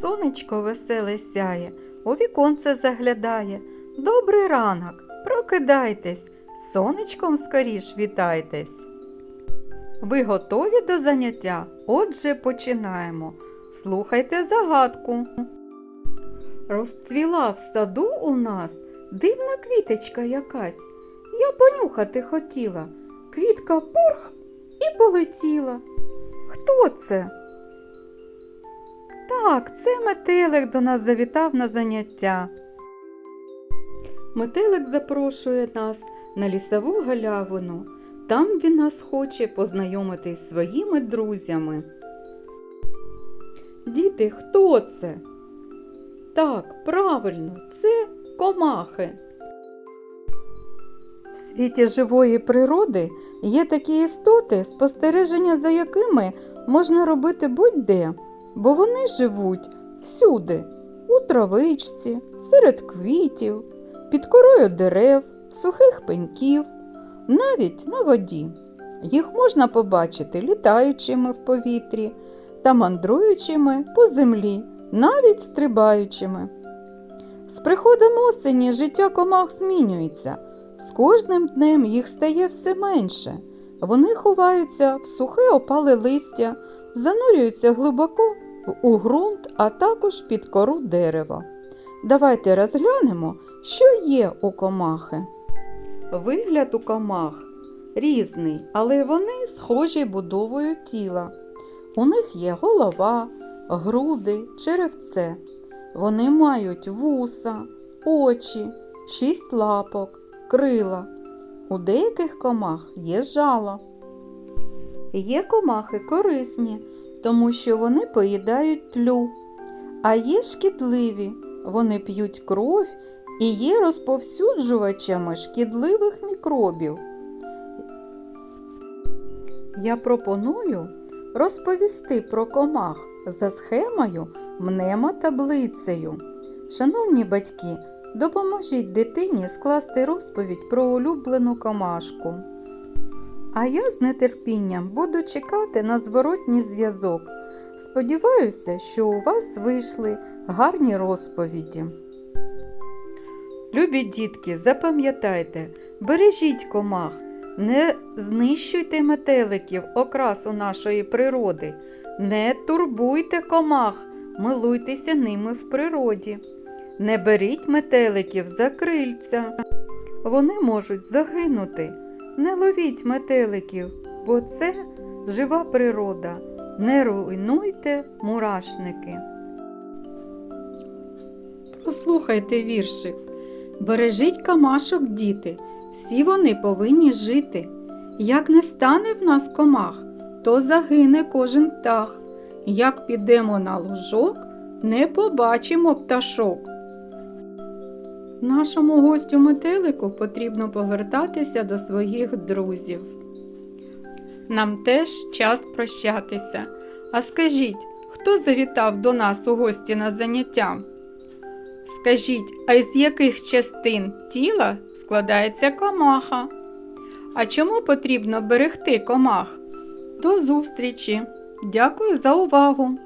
Сонечко веселе сяє, у віконце заглядає. Добрий ранок, прокидайтесь, сонечком скоріш вітайтесь. Ви готові до заняття? Отже, починаємо. Слухайте загадку. Розцвіла в саду у нас дивна квіточка якась. Я понюхати хотіла. Квітка пурх і полетіла. Хто це? Так, це метелик до нас завітав на заняття. Метелик запрошує нас на лісову галявину. Там він нас хоче познайомитись зі своїми друзями. Діти, хто це? Так, правильно, це комахи. В світі живої природи є такі істоти, спостереження за якими можна робити будь-де, бо вони живуть всюди, у травичці, серед квітів, під корою дерев, сухих пеньків, навіть на воді. Їх можна побачити літаючими в повітрі та мандруючими по землі, навіть стрибаючими. З приходом осені життя комах змінюється. З кожним днем їх стає все менше. Вони ховаються в сухе опале листя, занурюються глибоко у ґрунт, а також під кору дерева. Давайте розглянемо, що є у комахи. Вигляд у комах різний, але вони схожі будовою тіла. У них є голова, груди, черевце. Вони мають вуса, очі, шість лапок, крила. У деяких комах є жало. Є комахи корисні, тому що вони поїдають тлю, а є шкідливі, вони п'ють кров і є розповсюджувачами шкідливих мікробів. Я пропоную розповісти про комах за схемою мнемотаблицею. Шановні батьки, допоможіть дитині скласти розповідь про улюблену комашку. А я з нетерпінням буду чекати на зворотній зв'язок. Сподіваюся, що у вас вийшли гарні розповіді. Любі дітки, запам'ятайте, бережіть комах, не знищуйте метеликів, окрасу нашої природи, не турбуйте комах, милуйтеся ними в природі. Не беріть метеликів за крильця. Вони можуть загинути. Не ловіть метеликів, бо це жива природа. Не руйнуйте мурашники. Послухайте віршик. Бережіть камашок, діти, всі вони повинні жити. Як не стане в нас комах, то загине кожен птах. Як підемо на лужок, не побачимо пташок. Нашому гостю метелику потрібно повертатися до своїх друзів. Нам теж час прощатися. А скажіть, хто завітав до нас у гості на заняття? Скажіть, а із яких частин тіла складається комаха? А чому потрібно берегти комах? До зустрічі! Дякую за увагу!